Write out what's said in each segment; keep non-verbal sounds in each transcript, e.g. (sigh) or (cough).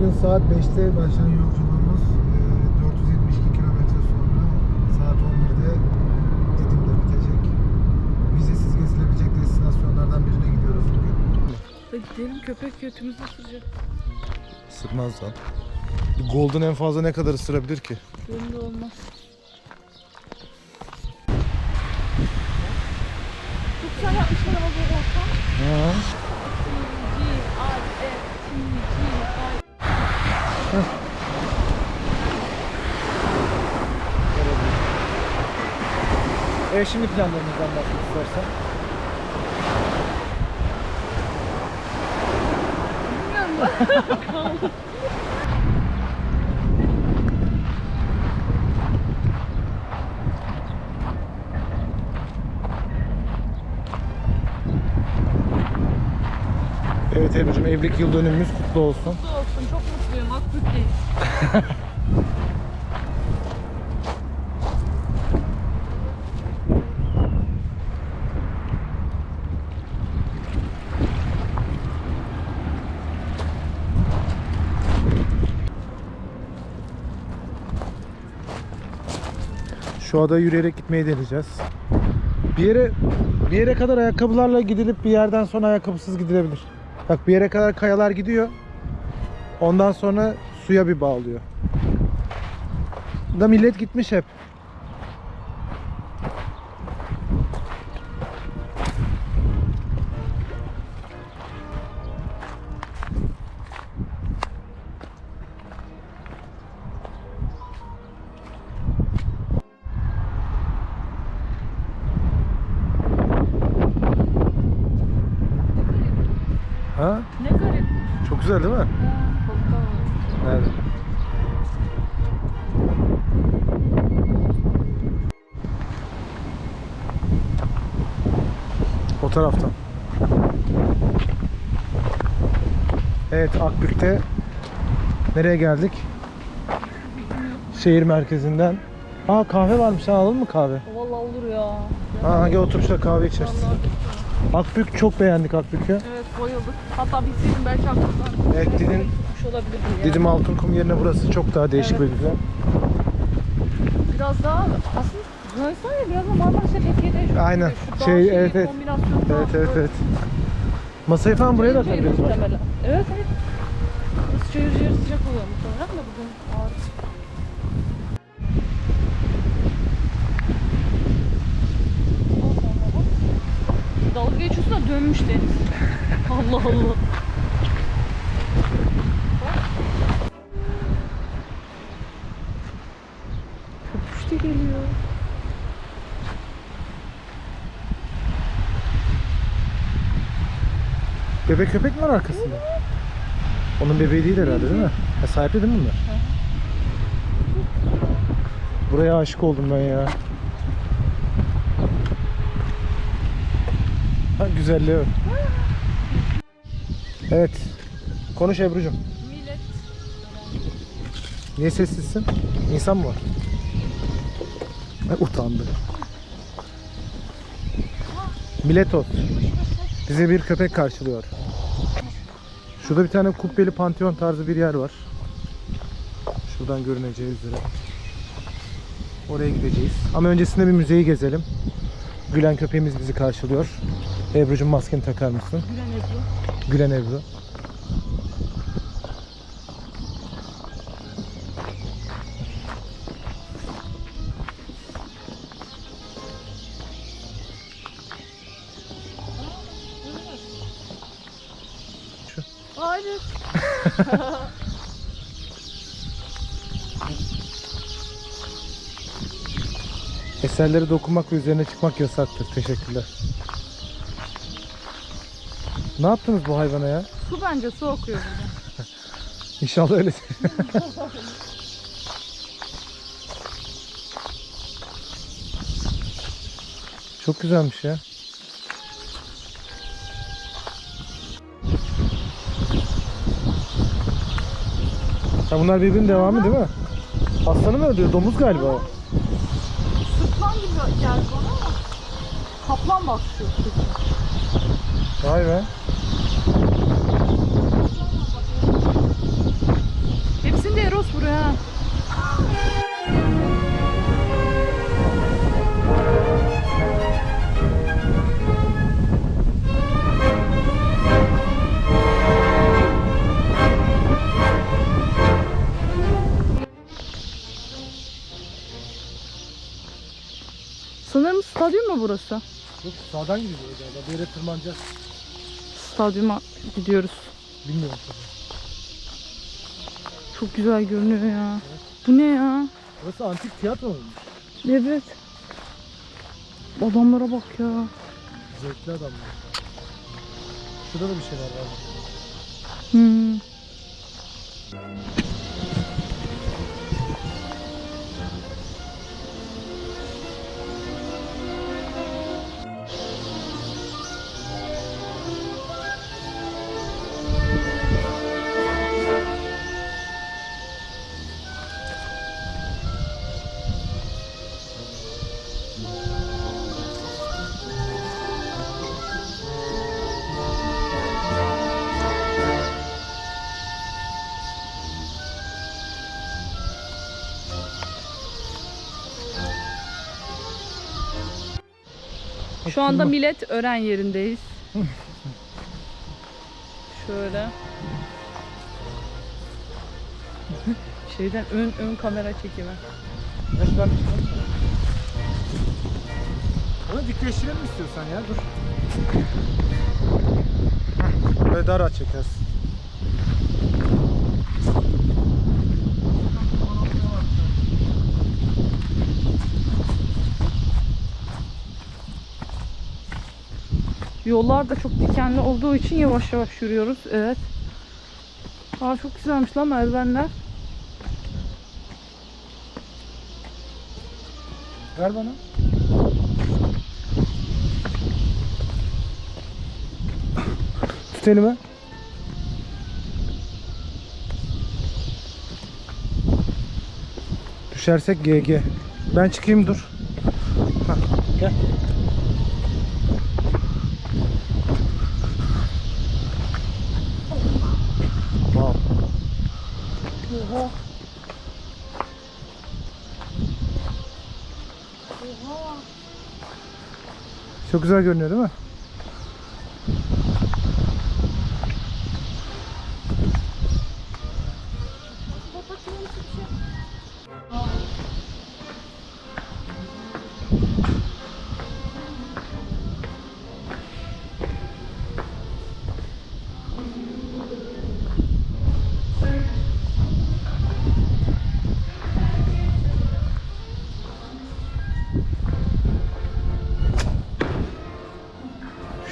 Bugün saat 5'te başlayan yolculuğumuz e, 472 kilometre sonra saat 11'de Didim'de bitecek. Vizesiz gezilebilecek destinasyonlardan birine gidiyoruz bugün. Gidelim köpek götümüzü ısıracak. Isırmaz lan. Golden en fazla ne kadar ısırabilir ki? Benim de olmaz. Çok güzel yapmışlar ama Evet şimdi planlarımızdan bahset istersen. Bilmiyorum. (laughs) Evet Ebru'cum evlilik yıl dönümümüz kutlu olsun. Mutlu olsun. Çok mutluyum. Akbük değil. Şu adaya yürüyerek gitmeyi deneyeceğiz. Bir yere bir yere kadar ayakkabılarla gidilip bir yerden sonra ayakkabısız gidilebilir. Bak bir yere kadar kayalar gidiyor. Ondan sonra suya bir bağlıyor. Da millet gitmiş hep. Güzel değil mi? Evet. O taraftan. Evet Akbük'te nereye geldik? Şehir merkezinden. Aa kahve varmış ha alalım mı kahve? Vallahi olur ya. Ha hadi oturup şurada kahve. Vallahi. Akbük çok beğendik Akbük'ü. Evet bayıldık. Hatta bilseydim belki aklımdan. Evet, Didim- yani. Didim Altınkum yerine burası çok daha değişik Evet. ve güzel. Biraz daha aslında Yunanistan ya biraz da Marmaris'e Fethiye'de Aynen. şu Şey, dağ evet, evet. Evet evet evet. Masayı falan buraya da atabiliriz. Evet evet. Cayır cayır sıcak oluyor muhtemelen de bugün ağır. Dalga geçiyorsun da dönmüş deniz. Allah Allah. Köpüş de geliyor. Bebek köpek mi var arkasında? Onun bebeği değil herhalde değil mi? Ha, sahipli değil mi bunlar? Buraya aşık oldum ben ya. Ha, güzelliğe bak. Evet. Konuş Ebru'cum. Millet. Niye sessizsin? İnsan mı var? Ay, utandı. Miletos. Bize bir köpek karşılıyor. Şurada bir tane kubbeli panteon tarzı bir yer var. Şuradan görüneceği üzere. Oraya gideceğiz. Ama öncesinde bir müzeyi gezelim. Gülen köpeğimiz bizi karşılıyor. Ebru'cum maskeni takar mısın? Gülen Ebru. Gülen Ebru. Hayır. Eserleri dokunmak ve üzerine çıkmak yasaktır. Teşekkürler. Ne yaptınız bu hayvana ya? Su bence su okuyor burada. (laughs) İnşallah öyle. (laughs) Çok güzelmiş ya. Ha bunlar birbirinin devamı değil mi? Aslanı mı öldürüyor? Domuz galiba o. Sırtlan gibi geldi bana ama kaplan başlıyor. Vay be. giriyoruz buraya. Sanırım stadyum mu burası? Yok sağdan gidiyoruz galiba. Böyle tırmanacağız. Stadyuma gidiyoruz. Bilmiyorum tabii. Çok güzel görünüyor ya. Bu ne ya? Burası antik tiyatro muymuş? Evet. Adamlara bak ya. Zevkli adamlar. Şurada da bir şeyler var. Hmm. Şu anda millet öğren yerindeyiz. Şöyle. Şeyden ön ön kamera çekimi. Ya şuradan bir şey var. Onu dikleştirelim istiyorsan ya dur. Böyle dar aç çekeriz. Yollar da çok dikenli olduğu için yavaş yavaş yürüyoruz. Evet. Aa çok güzelmiş lan merdivenler. Ver bana. Tut elimi. Düşersek GG. Ben çıkayım dur. Hah, gel. Çok güzel görünüyor değil mi?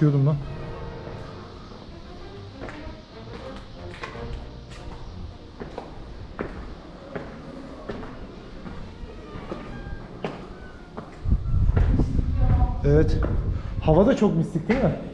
Üşüyordum lan. Evet. Hava da çok mistik değil mi?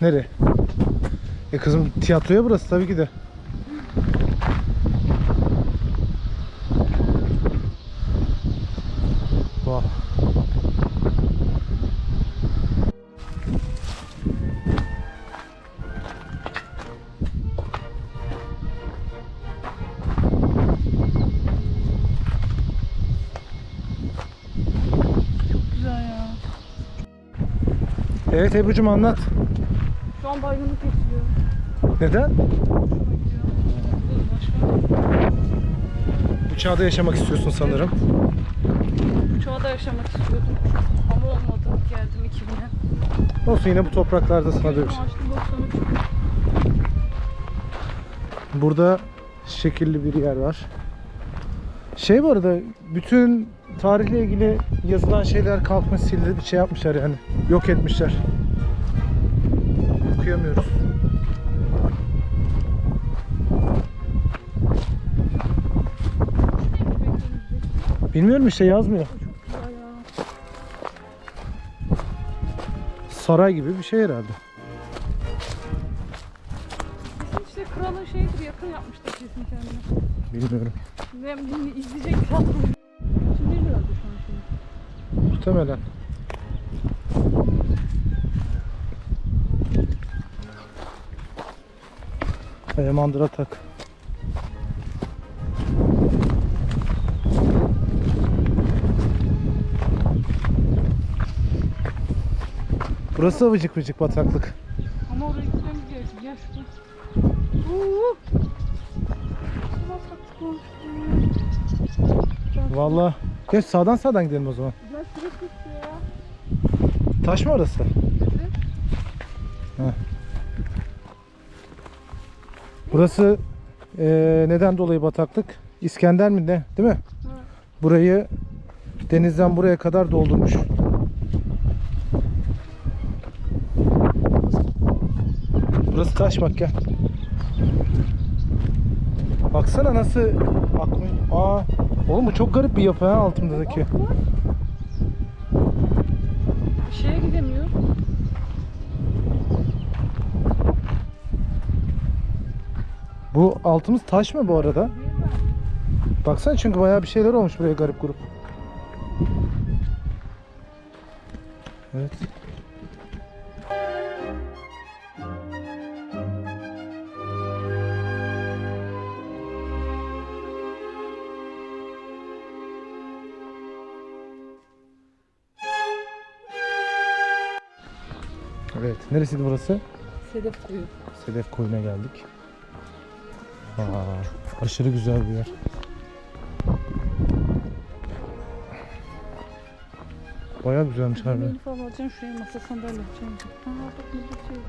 Nereye? E kızım tiyatroya burası tabii ki de. Ya. Evet Ebru'cum anlat. An baygınlık geçiriyor. Neden? Bu çağda yaşamak istiyorsun sanırım. Bu çağda yaşamak istiyordum. Ama olmadı. Geldim 2000'e. Olsun yine bu topraklarda sana boşlanıp Burada şekilli bir yer var. Şey bu arada bütün tarihle ilgili yazılan şeyler kalkmış sildi bir şey yapmışlar yani. Yok etmişler. Okuyamıyoruz. Bilmiyorum işte yazmıyor. Saray gibi bir şey herhalde. Kesin işte kralın şeyidir yakın yapmıştır kesin kendine. Bilmiyorum. Ben bunu izleyecek kral. Şimdi herhalde şu an şey. Muhtemelen. Kaya tak. Burası vıcık vıcık bataklık. Ama oraya gitmemiz gerekiyor. Gel buraya. Vallahi. Geç sağdan sağdan gidelim o zaman. Gel şuraya kız ya. Taş mı orası? Evet. Heh. Burası eee, neden dolayı bataklık? İskender mi ne? Değil mi? Evet. Burayı denizden buraya kadar doldurmuş. Burası taş bak gel. Baksana nasıl akmış. Aa, oğlum bu çok garip bir yapı ha altımızdaki. Bu altımız taş mı bu arada? Baksana çünkü bayağı bir şeyler olmuş buraya garip grup. Evet. Evet. Neresiydi burası? Sedef kuyu. Sedef Koyu'na geldik. Aa, aşırı güzel bir yer. Bayağı güzelmiş harbi. Beni falan alacaksın şuraya masa sandalye. Aa bak ne şey.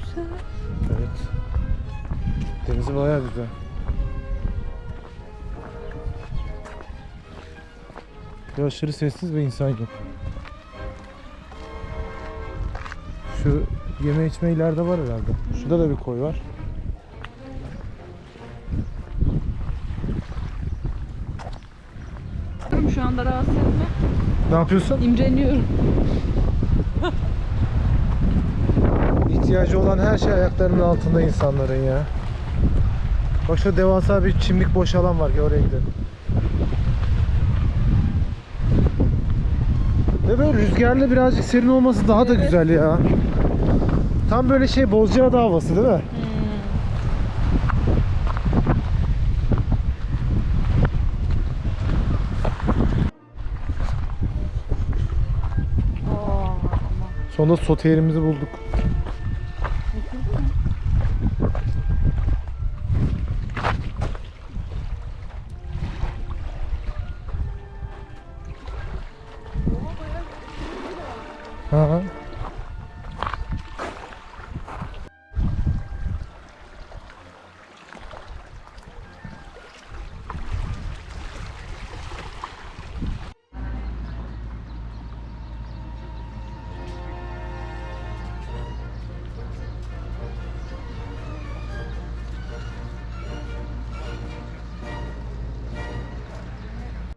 Güzel. Evet. Denizi bayağı güzel. Ya aşırı sessiz ve insan yok. Şu yeme içme ileride var herhalde. Şurada da bir koy var. Şu anda rahatsız etme. Ne yapıyorsun? İmreniyorum. İhtiyacı olan her şey ayaklarının altında insanların ya. Bak şu devasa bir çimlik boş alan var ki oraya gidelim. Ve böyle rüzgarlı birazcık serin olması daha da güzel ya. Tam böyle şey Bozcaada havası değil mi? Hmm. Sonra soterimizi bulduk. Ha.